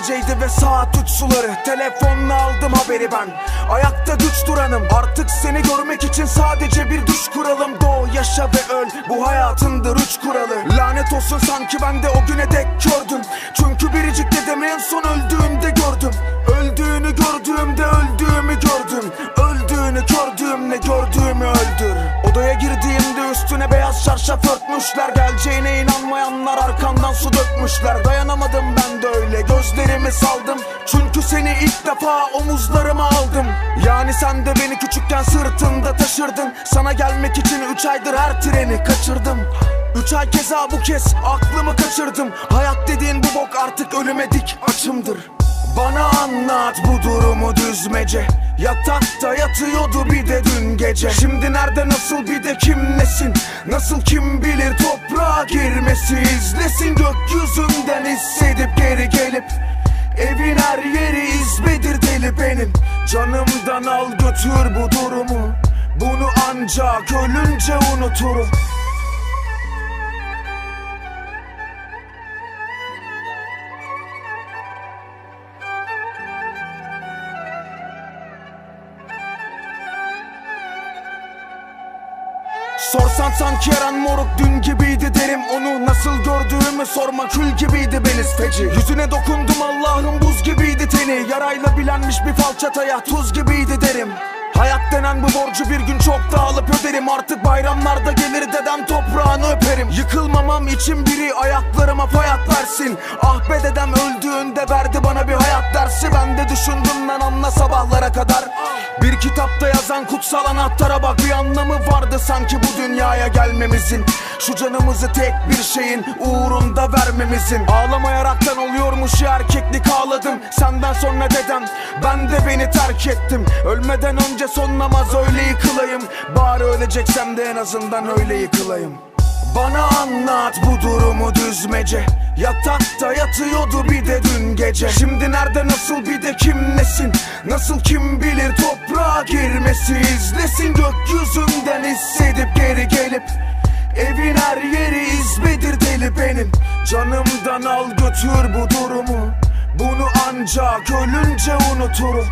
geceydi ve saat üç suları. Telefonla aldım haberi ben. Ayakta güç duranım. Artık seni görmek için sadece bir düş kuralım. Doğ yaşa ve öl. Bu hayatındır üç kuralı. Lanet olsun sanki ben de o güne dek kördüm İnanmayanlar arkamdan su dökmüşler. Dayanamadım ben de öyle. Gözlerimi saldım. Çünkü seni ilk defa omuzlarıma aldım. Yani sen de beni küçükken sırtında taşırdın. Sana gelmek için üç aydır her treni kaçırdım. Üç ay keza bu kez aklımı kaçırdım. Hayat dediğin bu bok artık ölüme dik açımdır bana anlat bu durumu düzmece. Yatakta yatıyordu bir de dün gece. Şimdi nerede nasıl bir de kim nesin? Nasıl kim bilir toprağa girmesi? İzlesin Gökyüzünden hissedip geri gelip. Evin her yeri izbedir deli benim. Canımdan al götür bu durumu. Bunu ancak ölünce unuturum Sorsan sanki Eren moruk dün gibiydi derim. Onu nasıl gördüğümü sorma kül gibiydi beniz feci. Yüzüne dokundum Allah'ım buz gibiydi teni. Yarayla bilenmiş bir falçataya tuz gibiydi derim. Hayat denen bu borcu bir gün çok da alıp öderim. Artık bayramlarda gelir dedem toprağını öperim. Yıkılmamam için biri ayaklarıma fayat versin Ah be dedem öldüğünde verdi bana bir hayat dersi. Ben de düşündüm lan anla sabahlara kadar kitapta yazan kutsal anahtara bak. Bir anlamı vardı sanki bu dünyaya gelmemizin. Şu canımızı tek bir şeyin uğrunda vermemizin. Ağlamayaraktan oluyormuş ya erkeklik ağladım. Senden sonra dedem ben de beni terk ettim. Ölmeden önce son namaz öyle yıkılayım. Bari öleceksem de en azından öyle yıkılayım bana anlat bu durumu düzmece. Yatakta yatıyordu bir de dün gece. Şimdi nerede nasıl bir de kim nesin? Nasıl kim bilir toprağa girmesi? İzlesin Gökyüzünden hissedip geri gelip. Evin her yeri izbedir deli benim. Canımdan al götür bu durumu. Bunu ancak ölünce unuturum